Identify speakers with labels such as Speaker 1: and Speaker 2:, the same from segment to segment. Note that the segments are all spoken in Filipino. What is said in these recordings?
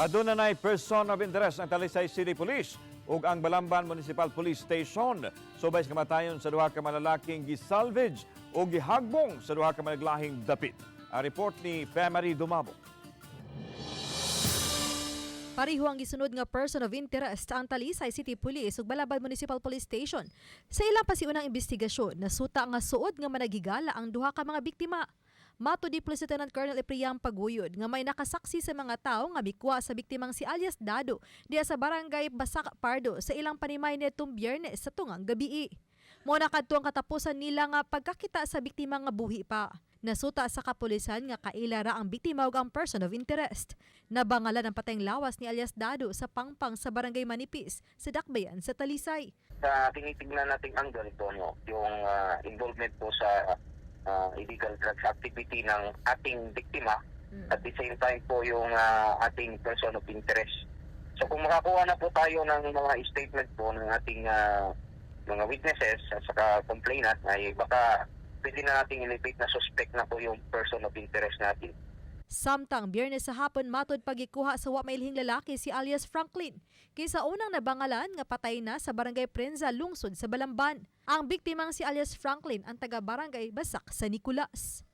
Speaker 1: Aduna na person of interest ang Talisay City Police ug ang Balamban Municipal Police Station. Subay sa kamatayon sa duha ka malalaking gisalvage o gihagbong sa duha ka malaglahing dapit. Ang report ni Femery Dumabo.
Speaker 2: Pariho ang gisunod nga person of interest ang Talisay City Police ug Balaban Municipal Police Station. Sa ilang pasiunang investigasyon, nasuta nga suod nga managigala ang duha ka mga biktima. Mato di Police Lieutenant Colonel Epriang Paguyod nga may nakasaksi sa mga tao nga mikwa sa biktimang si alias Dado diya sa barangay Basak Pardo sa ilang panimay netong biyernes sa tungang gabi. Mo nakadto ang katapusan nila nga pagkakita sa biktima nga buhi pa. Nasuta sa kapulisan nga kailara ang biktima ug ang person of interest. Nabangalan ang patayng lawas ni alias Dado sa pangpang sa barangay Manipis sa Dakbayan sa Talisay.
Speaker 3: sa tinitingnan nating angle ito, no, yung ah, involvement po sa ah, illegal drugs activity ng ating biktima at the same time po yung ah, ating person of interest. So kung makakuha na po tayo ng mga statement po ng ating ah, mga witnesses at saka complainant ay baka pwede na nating ilipit na suspect na po yung person of interest natin.
Speaker 2: Samtang biyernes sa hapon matod pagikuha sa wa mailhing lalaki si alias Franklin. Kaysa unang nabangalan nga patay na sa barangay Prenza lungsod sa Balamban. Ang biktimang si alias Franklin ang taga barangay Basak sa Nicolas.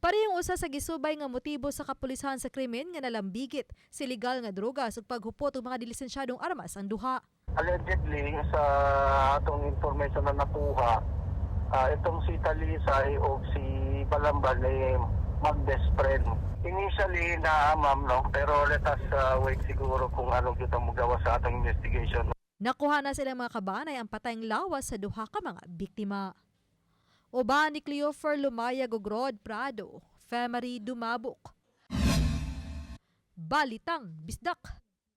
Speaker 2: Parehong usa sa gisubay nga motibo sa kapulisahan sa krimen nga nalambigit si legal nga drogas ug paghupot og mga dilisensyadong armas ang duha.
Speaker 4: allegedly sa atong information na nakuha ah, itong si Talisay o si Balamban ay mag-best friend. Initially na ma'am no, pero let us ah, wait siguro kung ano kita magawa sa atong investigation.
Speaker 2: Nakuha na silang mga kabanay ang patayng lawas sa duha ka mga biktima. Uba ni Cleofer Lumaya Gogrod Prado, Femery Dumabok. Balitang Bisdak.